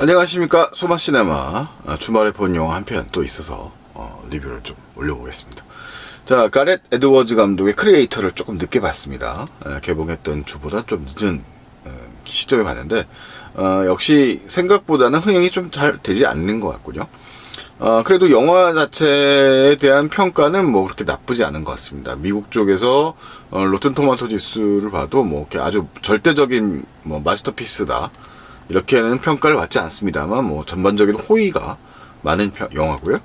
안녕하십니까. 소마시네마. 아, 주말에 본 영화 한 편 또 있어서 어, 리뷰를 좀 올려보겠습니다. 자 가렛 에드워즈 감독의 크리에이터를 조금 늦게 봤습니다. 에, 개봉했던 주보다 좀 늦은 에, 시점에 봤는데 어, 역시 생각보다는 흥행이 좀 잘 되지 않는 것 같군요. 어, 그래도 영화 자체에 대한 평가는 뭐 그렇게 나쁘지 않은 것 같습니다. 미국 쪽에서 어, 로튼 토마토 지수를 봐도 뭐 이렇게 아주 절대적인 뭐 마스터피스다 이렇게는 평가를 받지 않습니다만 뭐 전반적인 호의가 많은 편- 영화고요.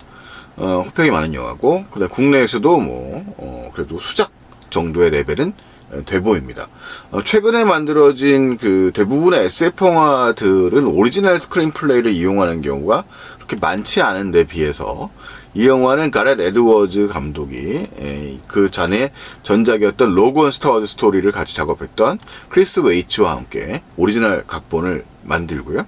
어, 호평이 많은 영화고 그다음 국내에서도 뭐 어, 그래도 수작 정도의 레벨은 어, 돼 보입니다. 어, 최근에 만들어진 그 대부분의 SF 영화들은 오리지널 스크린 플레이를 이용하는 경우가 그렇게 많지 않은데 비해서 이 영화는 가렛 에드워즈 감독이 에, 그 전에 전작이었던 로건 스타워즈 스토리를 같이 작업했던 크리스 웨이츠와 함께 오리지널 각본을 만들고요.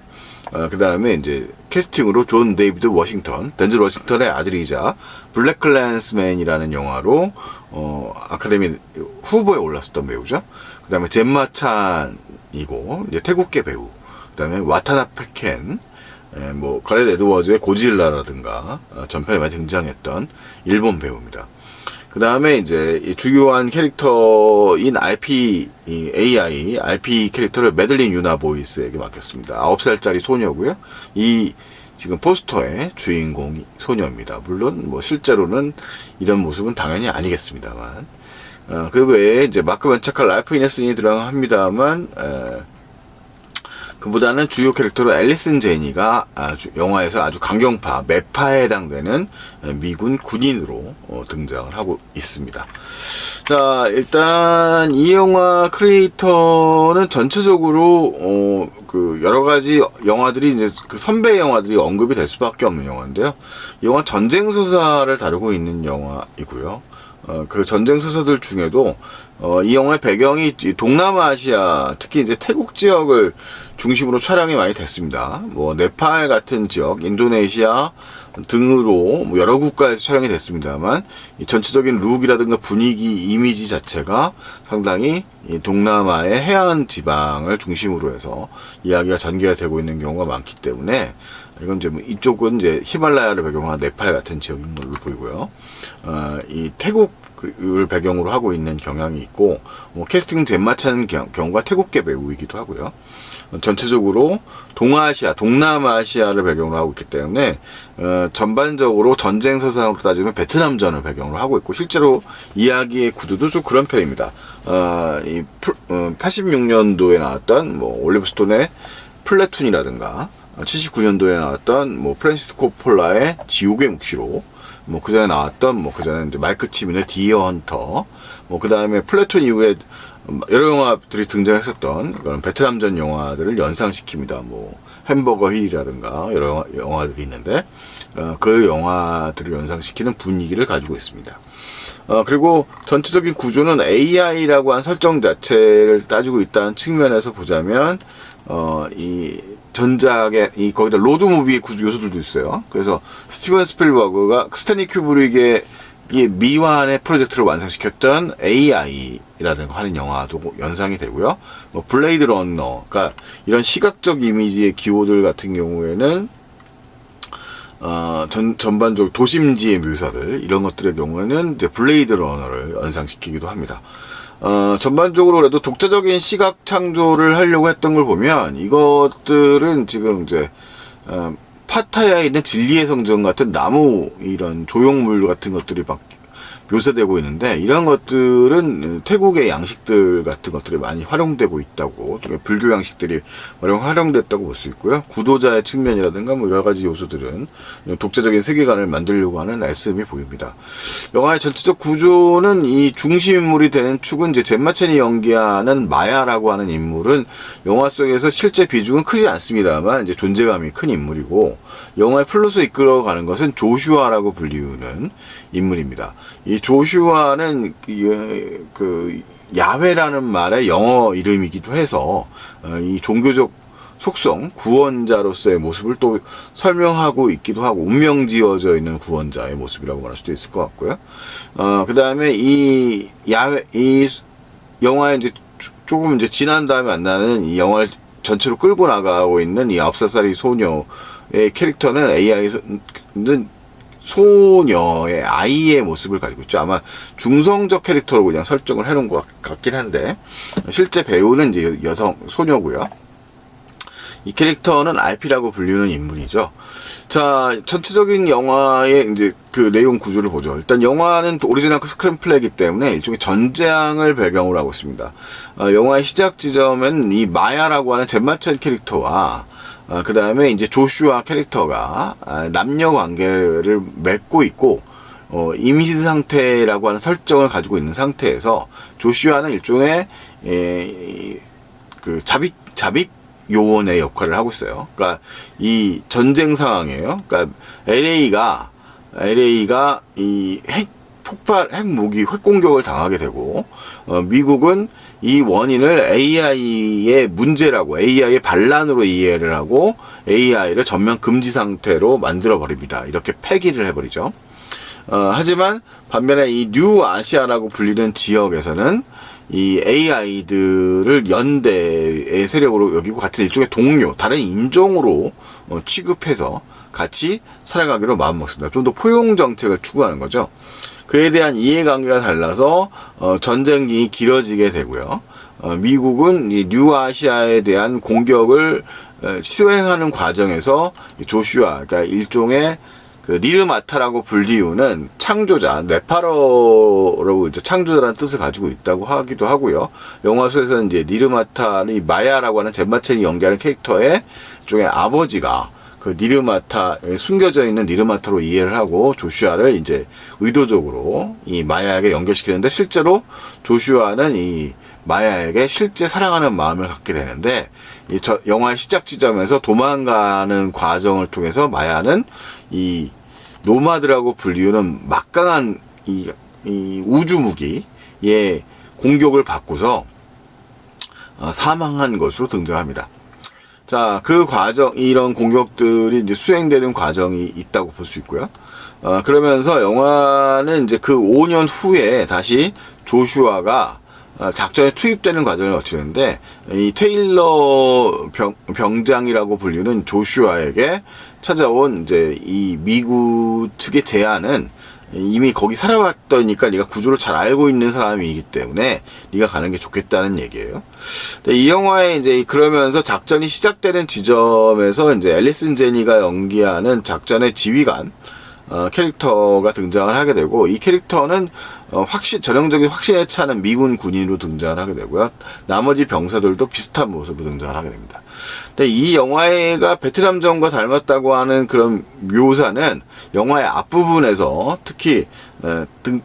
어, 그 다음에 이제 캐스팅으로 존 데이비드 워싱턴, 덴젤 워싱턴의 아들이자 블랙 클랜스맨이라는 영화로 어, 아카데미 후보에 올랐었던 배우죠. 그 다음에 젬마 찬이고 이제 태국계 배우. 그 다음에 와타나 페켄, 에, 뭐 가렛 에드워즈의 고질라라든가 어, 전편에 많이 등장했던 일본 배우입니다. 그 다음에 이제 이 주요한 캐릭터인 RP, 이 AI, RP 캐릭터를 메들린 유나 보이스에게 맡겼습니다. 9살짜리 소녀고요. 이 지금 포스터의 주인공 소녀입니다. 물론 뭐 실제로는 이런 모습은 당연히 아니겠습니다만. 어, 그 외에 이제 마크 벤차칼 라이프 이네슨이 들어갑니다만, 에, 그보다는 주요 캐릭터로 앨리슨 제니가 아주 영화에서 아주 강경파, 매파에 해당되는 미군 군인으로 어, 등장을 하고 있습니다. 자, 일단 이 영화 크리에이터는 전체적으로 어, 그 여러 가지 영화들이 이제 그 선배 영화들이 언급이 될 수밖에 없는 영화인데요. 이 영화 전쟁 서사를 다루고 있는 영화이고요. 어, 그 전쟁 서사들 중에도 어, 이 영화의 배경이 이 동남아시아, 특히 이제 태국 지역을 중심으로 촬영이 많이 됐습니다. 뭐 네팔 같은 지역, 인도네시아 등으로 뭐 여러 국가에서 촬영이 됐습니다만 이 전체적인 룩이라든가 분위기, 이미지 자체가 상당히 이 동남아의 해안 지방을 중심으로 해서 이야기가 전개가 되고 있는 경우가 많기 때문에 이건 이제 뭐 이쪽은 이제 히말라야를 배경으로 한 네팔 같은 지역인 걸로 보이고요. 어, 이 태국을 배경으로 하고 있는 경향이 있고 뭐 캐스팅 잼마찬 경- 경우가 태국계 배우이기도 하고요. 어, 전체적으로 동아시아, 동남아시아를 배경으로 하고 있기 때문에 어, 전반적으로 전쟁 서사로 따지면 베트남전을 배경으로 하고 있고 실제로 이야기의 구도도 좀 그런 편입니다. 어, 이 86년도에 나왔던 뭐 올리브 스톤의 플래툰이라든가 79년도에 나왔던 뭐 프랜시스 코폴라의 지옥의 묵시로 뭐 그 전에 나왔던 뭐 그 전에 이제 마이크 치민의 디어 헌터 뭐 그 다음에 플래툰 이후에 여러 영화들이 등장했었던 그런 베트남전 영화들을 연상시킵니다. 뭐 햄버거 힐이라든가 여러 영화, 영화 들이 있는데 어, 그 영화들을 연상시키는 분위기를 가지고 있습니다. 어, 그리고 전체적인 구조는 AI라고 한 설정 자체를 따지고 있다는 측면에서 보자면, 어, 이 전작의, 이 거기다 로드무비의 구조 요소들도 있어요. 그래서 스티븐 스필버그가 스탠리 큐브릭의 이 미완의 프로젝트를 완성시켰던 AI라든가 하는 영화도 연상이 되고요. 뭐 블레이드 러너, 그러니까 이런 시각적 이미지의 기호들 같은 경우에는 어, 전, 전반적으로 도심지의 묘사들, 이런 것들의 경우에는 이제 블레이드 러너를 연상시키기도 합니다. 어, 전반적으로 그래도 독자적인 시각 창조를 하려고 했던 걸 보면 이것들은 지금 이제, 어, 파타야에 있는 진리의 성전 같은 나무 이런 조형물 같은 것들이 막 묘사되고 있는데 이런 것들은 태국의 양식들 같은 것들이 많이 활용되고 있다고 또 불교 양식들이 활용 활용됐다고 볼 수 있고요 구도자의 측면이라든가 뭐 여러 가지 요소들은 독자적인 세계관을 만들려고 하는 애씀이 보입니다 영화의 전체적 구조는 이 중심 인물이 되는 축은 이제 젠마첸이 연기하는 마야라고 하는 인물은 영화 속에서 실제 비중은 크지 않습니다만 이제 존재감이 큰 인물이고 영화의 플롯을 이끌어가는 것은 조슈아라고 불리우는 인물입니다. 이 조슈아는 그, 그 야훼라는 말의 영어 이름이기도 해서 어, 이 종교적 속성 구원자로서의 모습을 또 설명하고 있기도 하고 운명 지어져 있는 구원자의 모습이라고 말할 수도 있을 것 같고요. 어 그 다음에 이 야훼 이 영화에 이제 조- 조금 이제 지난 다음에 만나는 이 영화를 전체로 끌고 나가고 있는 이 9살짜리 소녀의 캐릭터는 AI는 소녀의 아이의 모습을 가지고 있죠. 아마 중성적 캐릭터로 그냥 설정을 해놓은 것 같긴 한데 실제 배우는 이제 여성 소녀고요. 이 캐릭터는 RP라고 불리는 인물이죠. 자, 전체적인 영화의 이제 그 내용 구조를 보죠. 일단 영화는 또 오리지널 그 스크램플이기 때문에 일종의 전쟁을 배경으로 하고 있습니다. 어, 영화의 시작 지점은 이 마야라고 하는 젠마첸 캐릭터와 어, 그 다음에 이제 조슈아 캐릭터가 아, 남녀 관계를 맺고 있고 어, 임신 상태라고 하는 설정을 가지고 있는 상태에서 조슈아는 일종의 에, 이- 그 잡입 잡입 요원의 역할을 하고 있어요. 그러니까 이 전쟁 상황이에요. 그러니까 LA가 LA가 이 핵 폭발 핵 무기 핵 공격을 당하게 되고 어, 미국은 이 원인을 AI의 문제라고 AI의 반란으로 이해를 하고 AI를 전면 금지 상태로 만들어 버립니다. 이렇게 폐기를 해버리죠. 어, 하지만 반면에 이 뉴 아시아라고 불리는 지역에서는 이 AI들을 연대의 세력으로 여기고 같은 일종의 동료, 다른 인종으로 어, 취급해서 같이 살아가기로 마음먹습니다. 좀 더 포용 정책을 추구하는 거죠. 그에 대한 이해관계가 달라서 어, 전쟁이 길어지게 되고요. 어, 미국은 이 뉴아시아에 대한 공격을 어, 수행하는 과정에서 이 조슈아, 그러니까 일종의 그 니르마타라고 불리우는 창조자 네파로로 이제 창조자라는 뜻을 가지고 있다고 하기도 하고요. 영화 속에서 이제 니르마타의 마야라고 하는 젠마첸이 연기하는 캐릭터의 일종의 아버지가 그 니르마타 숨겨져 있는 니르마타로 이해를 하고 조슈아를 이제 의도적으로 이 마야에게 연결시키는데 실제로 조슈아는 이 마야에게 실제 사랑하는 마음을 갖게 되는데 이 저 영화의 시작 지점에서 도망가는 과정을 통해서 마야는 이 노마드라고 불리우는 막강한 이, 이 우주 무기의 공격을 받고서 어, 사망한 것으로 등장합니다. 자, 그 과정, 이런 공격들이 이제 수행되는 과정이 있다고 볼 수 있고요. 어, 그러면서 영화는 이제 그 5년 후에 다시 조슈아가 어, 작전에 투입되는 과정을 거치는데, 이 테일러 병, 병장이라고 불리는 조슈아에게 찾아온 이제 이 미국 측의 제안은 이미 거기 살아왔더니까 네가 구조를 잘 알고 있는 사람이기 때문에 네가 가는 게 좋겠다는 얘기예요. 이 영화에 이제 그러면서 작전이 시작되는 지점에서 이제 앨리슨 제니가 연기하는 작전의 지휘관 어, 캐릭터가 등장을 하게 되고 이 캐릭터는 어, 확신 전형적인 확신에 차는 미군 군인으로 등장을 하게 되고요. 나머지 병사들도 비슷한 모습으로 등장을 하게 됩니다. 근데 이 영화가 베트남전과 닮았다고 하는 그런 묘사는 영화의 앞부분에서 특히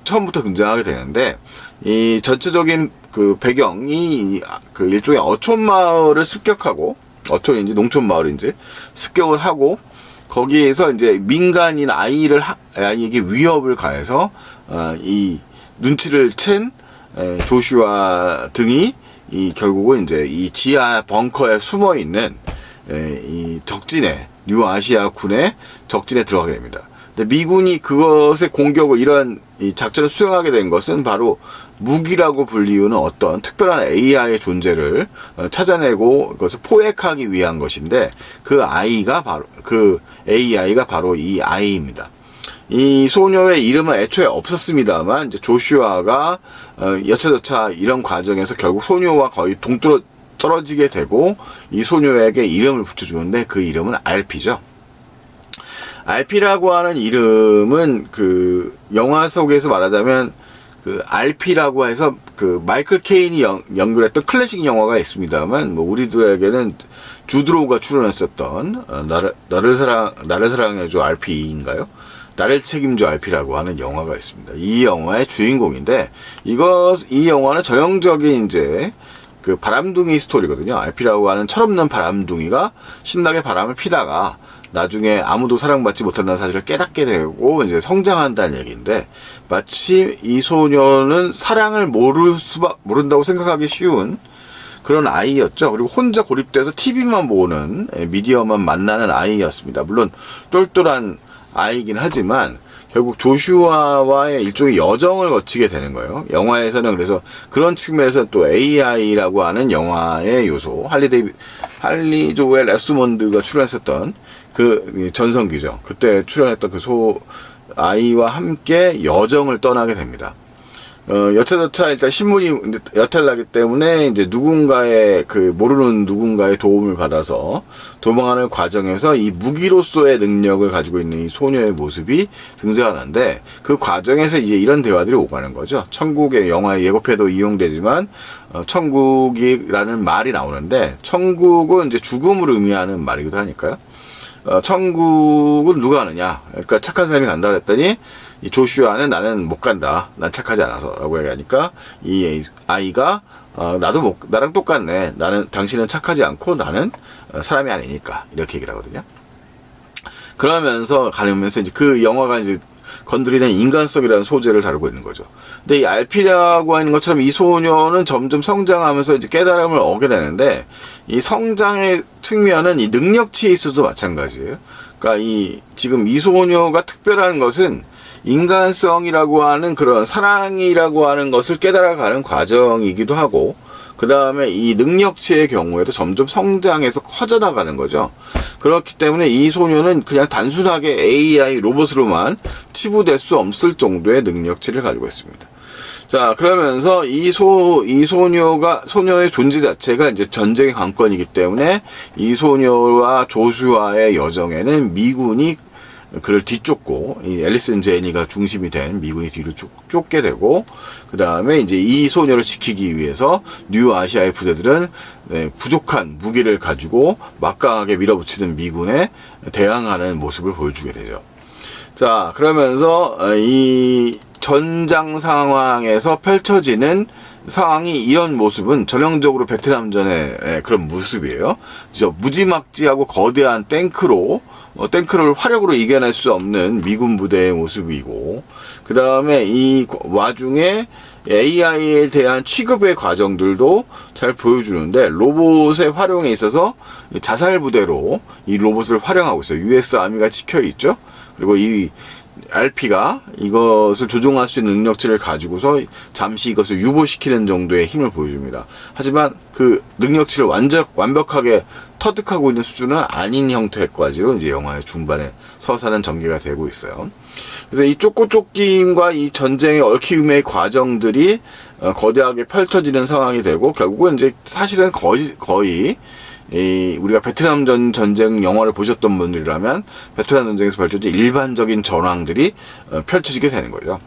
처음부터 등장하게 되는데 이 전체적인 그 배경이 그 일종의 어촌 마을을 습격하고 어촌인지 농촌 마을인지 습격을 하고 거기에서 이제 민간인 아이를 하- 아이에게 위협을 가해서 어, 이 눈치를 챈 에, 조슈아 등이 이 결국은 이제 이 지하 벙커에 숨어 있는 에, 이 적진에 뉴아시아 군의 적진에 들어가게 됩니다. 근데 미군이 그것의 공격을 이런 이 작전을 수행하게 된 것은 바로 무기라고 불리우는 어떤 특별한 AI의 존재를 어, 찾아내고 그것을 포획하기 위한 것인데 그 아이가 바로 그 AI가 바로 이 아이입니다. 이 소녀의 이름은 애초에 없었습니다만 이제 조슈아가 어, 여차저차 이런 과정에서 결국 소녀와 거의 동떨어 떨어지게 되고 이 소녀에게 이름을 붙여주는데 그 이름은 알피죠. 알피라고 하는 이름은 그 영화 속에서 말하자면 그 알피라고 해서 그 마이클 케인이 연, 연결했던 클래식 영화가 있습니다만 뭐 우리들에게는 주드로우가 출연했었던 어, 나를 나를 사랑 나를 사랑해줘 알피인가요? 나를 책임져 알피라고 하는 영화가 있습니다. 이 영화의 주인공인데 이거 이 영화는 전형적인 이제 그 바람둥이 스토리거든요. 알피라고 하는 철없는 바람둥이가 신나게 바람을 피다가 나중에 아무도 사랑받지 못한다는 사실을 깨닫게 되고 이제 성장한다는 얘기인데 마치 이 소녀는 사랑을 모를 수밖 모른다고 생각하기 쉬운 그런 아이였죠. 그리고 혼자 고립돼서 TV만 보는 예, 미디어만 만나는 아이였습니다. 물론 똘똘한 아이긴 하지만 결국 조슈아와의 일종의 여정을 거치게 되는 거예요. 영화에서는 그래서 그런 측면에서 또 AI라고 하는 영화의 요소, 할리 데이 할리 조엘 레스몬드가 출연했었던 그 전성기죠. 그때 출연했던 그 소 아이와 함께 여정을 떠나게 됩니다. 어, 여차저차 일단 신문이 여탈나기 때문에 이제 누군가의 그 모르는 누군가의 도움을 받아서 도망하는 과정에서 이 무기로서의 능력을 가지고 있는 이 소녀의 모습이 등장하는데 그 과정에서 이제 이런 대화들이 오가는 거죠. 천국의 영화의 예고편도 이용되지만 어, 천국이라는 말이 나오는데 천국은 이제 죽음을 의미하는 말이기도 하니까요. 어, 천국은 누가 가느냐? 그러니까 착한 사람이 간다 그랬더니 이 조슈아는 나는 못 간다. 난 착하지 않아서라고 얘기하니까 이 아이가 어, 나도 못, 나랑 똑같네. 나는 당신은 착하지 않고 나는 어, 사람이 아니니까 이렇게 얘기를 하거든요. 그러면서 가면서 이제 그 영화가 이제 건드리는 인간성이라는 소재를 다루고 있는 거죠. 근데 이 알피라고 하는 것처럼 이 소녀는 점점 성장하면서 이제 깨달음을 얻게 되는데 이 성장의 측면은 이 능력치에 있어도 마찬가지예요. 그러니까 이 지금 이 소녀가 특별한 것은 인간성이라고 하는 그런 사랑이라고 하는 것을 깨달아가는 과정이기도 하고 그 다음에 이 능력치의 경우에도 점점 성장해서 커져나가는 거죠. 그렇기 때문에 이 소녀는 그냥 단순하게 AI 로봇으로만 치부될 수 없을 정도의 능력치를 가지고 있습니다. 자, 그러면서 이 소, 이 소녀가, 소녀의 존재 자체가 이제 전쟁의 관건이기 때문에 이 소녀와 조슈아의 여정에는 미군이 그를 뒤쫓고 이 앨리슨 제니가 중심이 된 미군이 뒤로 쫓, 쫓게 되고 그 다음에 이제 이 소녀를 지키기 위해서 뉴 아시아의 부대들은 네, 부족한 무기를 가지고 막강하게 밀어붙이는 미군에 대항하는 모습을 보여주게 되죠. 자 그러면서 어, 이 전장 상황에서 펼쳐지는 상황이 이런 모습은 전형적으로 베트남전의 예, 그런 모습이에요. 무지막지하고 거대한 탱크로 어, 탱크를 화력으로 이겨낼 수 없는 미군 부대의 모습이고 그 다음에 이 와중에 AI에 대한 취급의 과정들도 잘 보여주는데 로봇의 활용에 있어서 자살 부대로 이 로봇을 활용하고 있어요. US 아미가 지켜 있죠. 그리고 이 RP가 이것을 조종할 수 있는 능력치를 가지고서 잠시 이것을 유보시키는 정도의 힘을 보여줍니다. 하지만 그 능력치를 완전 완벽하게 터득하고 있는 수준은 아닌 형태까지로 이제 영화의 중반에 서사는 전개가 되고 있어요. 그래서 이 쫓고 쫓김과 이 전쟁의 얽힘의 과정들이 어, 거대하게 펼쳐지는 상황이 되고 결국은 이제 사실은 거의 거의 이 우리가 베트남 전 전쟁 영화를 보셨던 분들이라면 베트남 전쟁에서 펼쳐진 일반적인 전황들이 어, 펼쳐지게 되는 거죠.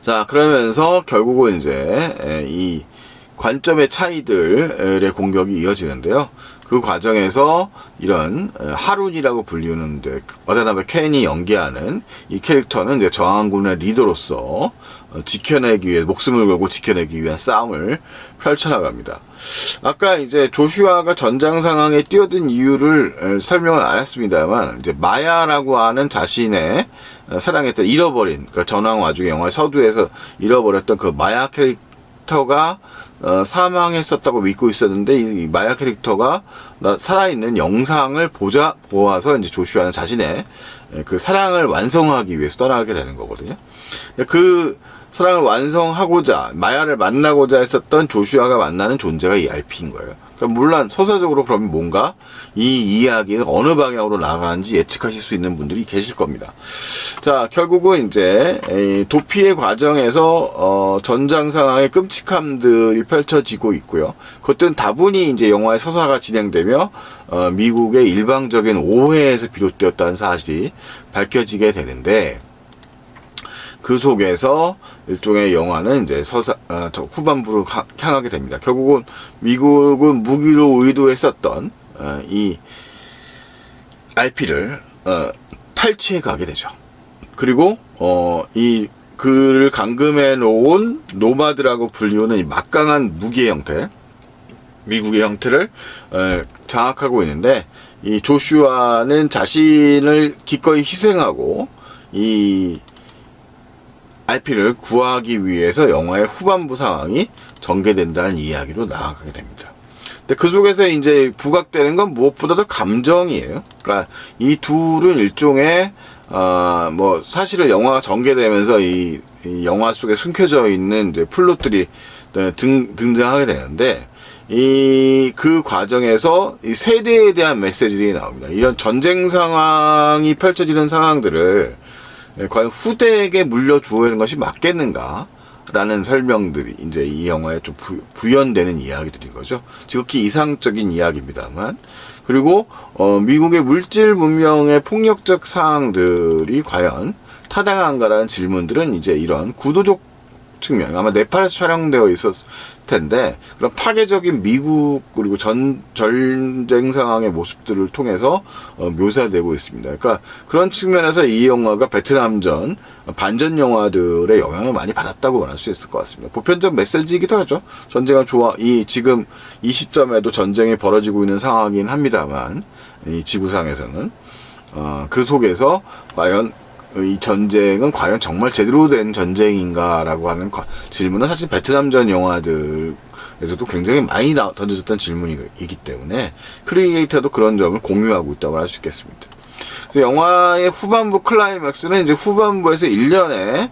자 그러면서 결국은 이제 에, 이 관점의 차이들의 공격이 이어지는데요. 그 과정에서 이런 어, 하룬이라고 불리우는 이제 어다나베 켄이 연기하는 이 캐릭터는 이제 저항군의 리더로서 어, 지켜내기 위해 목숨을 걸고 지켜내기 위한 싸움을 펼쳐나갑니다. 아까 이제 조슈아가 전장 상황에 뛰어든 이유를 어, 설명을 안 했습니다만 이제 마야라고 하는 자신의 어, 사랑했던 잃어버린 그 전황 와중에 영화 서두에서 잃어버렸던 그 마야 캐릭터가 어, 사망했었다고 믿고 있었는데 이 마야 캐릭터가 나- 살아있는 영상을 보자 보아서 이제 조슈아는 자신의 에, 그 사랑을 완성하기 위해서 떠나게 되는 거거든요. 그 사랑을 완성하고자 마야를 만나고자 했었던 조슈아가 만나는 존재가 이 RP인 거예요. 그럼 물론 서사적으로 그러면 뭔가 이 이야기는 어느 방향으로 나가는지 예측하실 수 있는 분들이 계실 겁니다. 자, 결국은 이제 이 도피의 과정에서 어, 전장 상황의 끔찍함들이 펼쳐지고 있고요. 그것들은 다분히 이제 영화의 서사가 진행되며 어, 미국의 일방적인 오해에서 비롯되었다는 사실이 밝혀지게 되는데 그 속에서 일종의 영화는 이제 서사 어, 저 후반부로 가- 향하게 됩니다. 결국은 미국은 무기로 의도했었던 어, 이 RP를 어, 탈취해 가게 되죠. 그리고 어, 이 그를 감금해 놓은 노마드라고 불리우는 이 막강한 무기의 형태, 미국의 형태를 어, 장악하고 있는데 이 조슈아는 자신을 기꺼이 희생하고 이 RP를 구하기 위해서 영화의 후반부 상황이 전개된다는 이야기로 나아가게 됩니다. 근데 그 속에서 이제 부각되는 건 무엇보다도 감정이에요. 그러니까 이 둘은 일종의 아, 뭐, 사실은 영화가 전개되면서 이, 이 영화 속에 숨겨져 있는 이제 플롯들이 네, 등, 등장하게 되는데, 이, 그 과정에서 이 세대에 대한 메시지들이 나옵니다. 이런 전쟁 상황이 펼쳐지는 상황들을 예, 과연 후대에게 물려주어야 하는 것이 맞겠는가? 라는 설명들이 이제 이 영화에 좀 부, 부연되는 이야기들인 거죠. 지극히 이상적인 이야기입니다만. 그리고, 어, 미국의 물질 문명의 폭력적 사항들이 과연 타당한가라는 질문들은 이제 이런 구도적 측면 아마 네팔에서 촬영되어 있었을 텐데 그런 파괴적인 미국 그리고 전 전쟁 상황의 모습들을 통해서 어, 묘사되고 있습니다. 그러니까 그런 측면에서 이 영화가 베트남전 반전 영화들의 영향을 많이 받았다고 말할 수 있을 것 같습니다. 보편적 메시지이기도 하죠. 전쟁을 좋아 이 지금 이 시점에도 전쟁이 벌어지고 있는 상황이긴 합니다만 이 지구상에서는 어, 그 속에서 과연 이 전쟁은 과연 정말 제대로 된 전쟁인가라고 하는 과- 질문은 사실 베트남전 영화들에서도 굉장히 많이 나- 던져졌던 질문이기 때문에 크리에이터도 그런 점을 공유하고 있다고 할 수 있겠습니다. 그래서 영화의 후반부 클라이맥스는 이제 후반부에서 1년에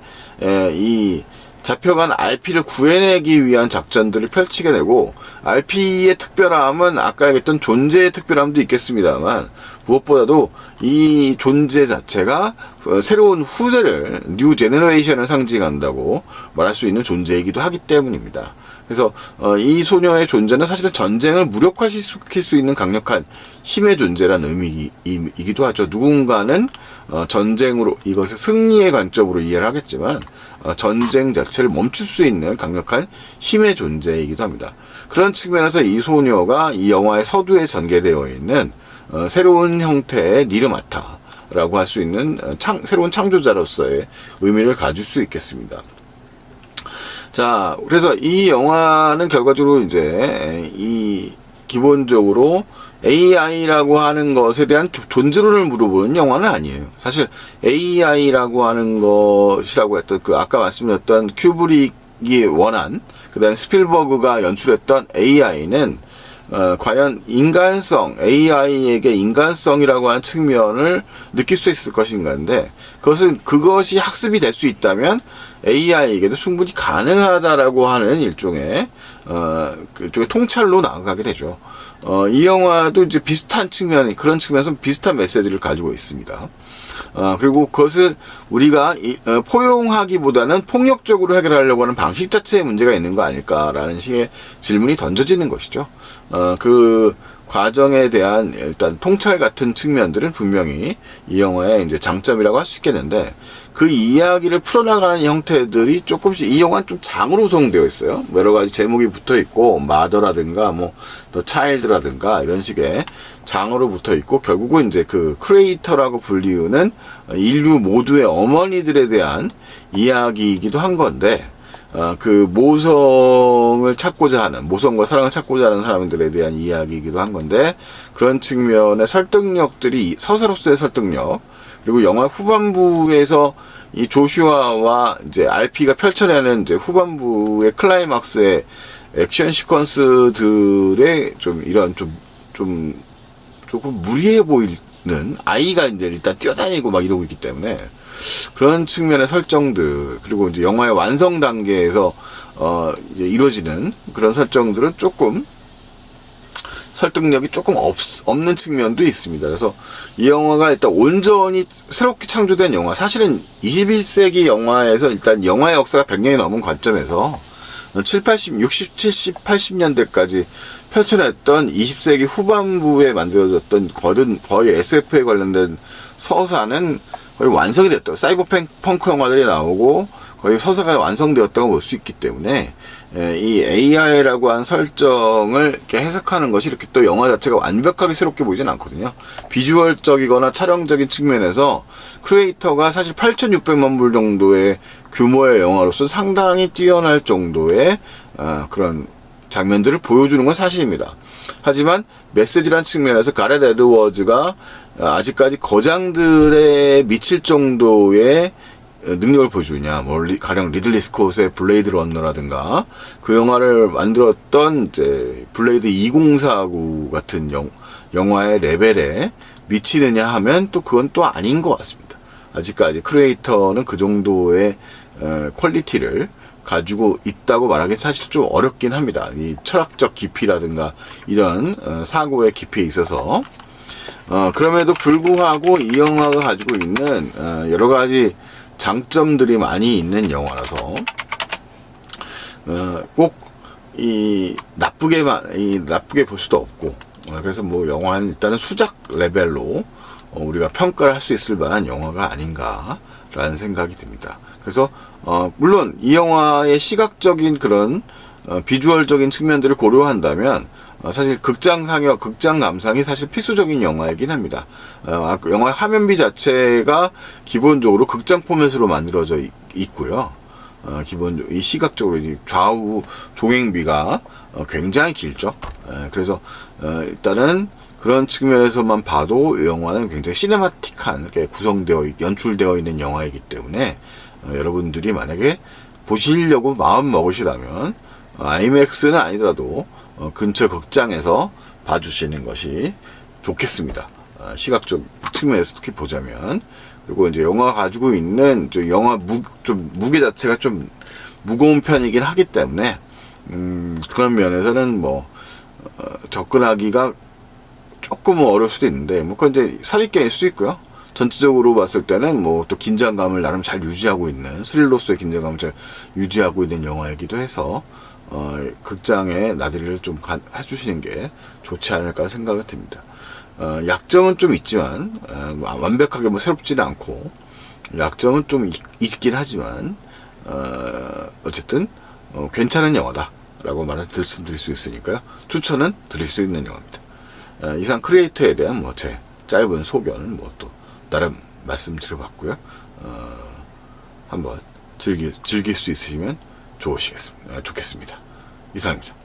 이 잡혀간 RP를 구해내기 위한 작전들을 펼치게 되고 RP의 특별함은 아까 얘기했던 존재의 특별함도 있겠습니다만 무엇보다도 이 존재 자체가 어, 새로운 후대를 뉴 제너레이션을 상징한다고 말할 수 있는 존재이기도 하기 때문입니다. 그래서 어, 이 소녀의 존재는 사실은 전쟁을 무력화시킬 수 있는 강력한 힘의 존재라는 의미이기도 하죠. 누군가는 어, 전쟁으로 이것을 승리의 관점으로 이해를 하겠지만 어, 전쟁 자체를 멈출 수 있는 강력한 힘의 존재이기도 합니다. 그런 측면에서 이 소녀가 이 영화의 서두에 전개되어 있는 어, 새로운 형태의 니르마타라고 할 수 있는 어, 창, 새로운 창조자로서의 의미를 가질 수 있겠습니다. 자, 그래서 이 영화는 결과적으로 이제 이 기본적으로 AI라고 하는 것에 대한 조- 존재론을 물어보는 영화는 아니에요. 사실 AI라고 하는 것이라고 했던 그 아까 말씀드렸던 큐브릭이 원한 그다음에 스필버그가 연출했던 AI는 어, 과연 인간성, AI에게 인간성이라고 하는 측면을 느낄 수 있을 것인가인데, 그것은, 그것이 학습이 될 수 있다면, AI에게도 충분히 가능하다라고 하는 일종의, 어, 그 일종의 통찰로 나아가게 되죠. 어, 이 영화도 이제 비슷한 측면이, 그런 측면에서 비슷한 메시지를 가지고 있습니다. 어, 그리고 그것을 우리가 이, 어, 포용하기보다는 폭력적으로 해결하려고 하는 방식 자체에 문제가 있는 거 아닐까라는 식의 질문이 던져지는 것이죠. 어, 그 과정에 대한 일단 통찰 같은 측면들은 분명히 이 영화의 이제 장점이라고 할 수 있겠는데 그 이야기를 풀어나가는 형태들이 조금씩 이 영화는 좀 장으로 구성되어 있어요. 뭐 여러 가지 제목이 붙어 있고 마더라든가 뭐 또 차일드라든가 이런 식의 장으로 붙어 있고 결국은 이제 그 크리에이터라고 불리우는 인류 모두의 어머니들에 대한 이야기이기도 한 건데 어, 그 모성을 찾고자 하는 모성과 사랑을 찾고자 하는 사람들에 대한 이야기이기도 한 건데 그런 측면의 설득력들이 서사로서의 설득력 그리고 영화 후반부에서 이 조슈아와 이제 RP가 펼쳐내는 이제 후반부의 클라이막스의 액션 시퀀스들의 좀 이런 좀 좀 조금 무리해 보이 는 아이가 이제 일단 뛰어다니고 막 이러고 있기 때문에 그런 측면의 설정들 그리고 이제 영화의 완성 단계에서 어 이제 이루어지는 그런 설정들은 조금 설득력이 조금 없, 없는 측면도 있습니다. 그래서 이 영화가 일단 온전히 새롭게 창조된 영화. 사실은 21세기 영화에서 일단 영화의 역사가 100년이 넘은 관점에서 7, 80, 60, 70, 80년대까지 펼쳐냈던 20세기 후반부에 만들어졌던 거든 거의 SF에 관련된 서사는 거의 완성이 됐다. 사이버 펑크 영화들이 나오고 거의 서사가 완성되었다고 볼 수 있기 때문에 에, 이 AI라고 한 설정을 이렇게 해석하는 것이 이렇게 또 영화 자체가 완벽하게 새롭게 보이진 않거든요. 비주얼적이거나 촬영적인 측면에서 크리에이터가 사실 8,600만 불 정도의 규모의 영화로서 상당히 뛰어날 정도의 어, 그런 장면들을 보여주는 건 사실입니다. 하지만 메시지란 측면에서 가렛 에드워즈가 아직까지 거장들에 미칠 정도의 능력을 보여주냐, 뭐, 리- 가령 리들리 스콧의 블레이드 런너라든가, 그 영화를 만들었던, 이제, 블레이드 2049 같은 영, 영화의 레벨에 미치느냐 하면 또 그건 또 아닌 것 같습니다. 아직까지 크리에이터는 그 정도의 어, 퀄리티를 가지고 있다고 말하기 사실 좀 어렵긴 합니다. 이 철학적 깊이라든가 이런 어, 사고의 깊이에 있어서 어, 그럼에도 불구하고 이 영화가 가지고 있는 어, 여러 가지 장점들이 많이 있는 영화라서 어, 꼭이 나쁘게만 이 나쁘게 볼 수도 없고 어, 그래서 뭐 영화는 일단은 수작 레벨로 어, 우리가 평가를 할 수 있을 만한 영화가 아닌가라는 생각이 듭니다. 그래서 어, 물론 이 영화의 시각적인 그런 어, 비주얼적인 측면들을 고려한다면 어, 사실 극장 상영, 극장 감상이 사실 필수적인 영화이긴 합니다. 어, 그 영화 화면비 자체가 기본적으로 극장 포맷으로 만들어져 있, 있고요. 어, 기본 이 시각적으로 이 좌우 종횡비가 어, 굉장히 길죠. 에, 그래서 어, 일단은 그런 측면에서만 봐도 이 영화는 굉장히 시네마틱한 구성되어 있- 연출되어 있는 영화이기 때문에 어, 여러분들이 만약에 보시려고 마음 먹으시다면 어, 아이맥스는 아니더라도 어, 근처 극장에서 봐주시는 것이 좋겠습니다. 어, 시각적 측면에서 특히 보자면 그리고 이제 영화 가지고 있는 저 영화 무, 좀 무게 자체가 좀 무거운 편이긴 하기 때문에 음, 그런 면에서는 뭐 어, 접근하기가 조금은 어려울 수도 있는데 뭐 그건 이제 사립게임일 수도 있고요. 전체적으로 봤을 때는 뭐 또 긴장감을 나름 잘 유지하고 있는 스릴로서의 긴장감을 잘 유지하고 있는 영화이기도 해서 어, 극장에 나들이를 좀 가- 해주시는 게 좋지 않을까 생각이 듭니다. 어, 약점은 좀 있지만 어, 완벽하게 뭐 새롭지는 않고 약점은 좀 있, 있긴 하지만 어, 어쨌든 어, 괜찮은 영화다라고 말을 말씀드릴 수 있으니까요. 추천은 드릴 수 있는 영화입니다. 어, 이상 크리에이터에 대한 뭐 제 짧은 소견은 뭐또 나름 말씀드려봤고요. 어, 한번 즐기, 즐길 수 있으시면 좋으시겠습니다. 어, 좋겠습니다. 이상입니다.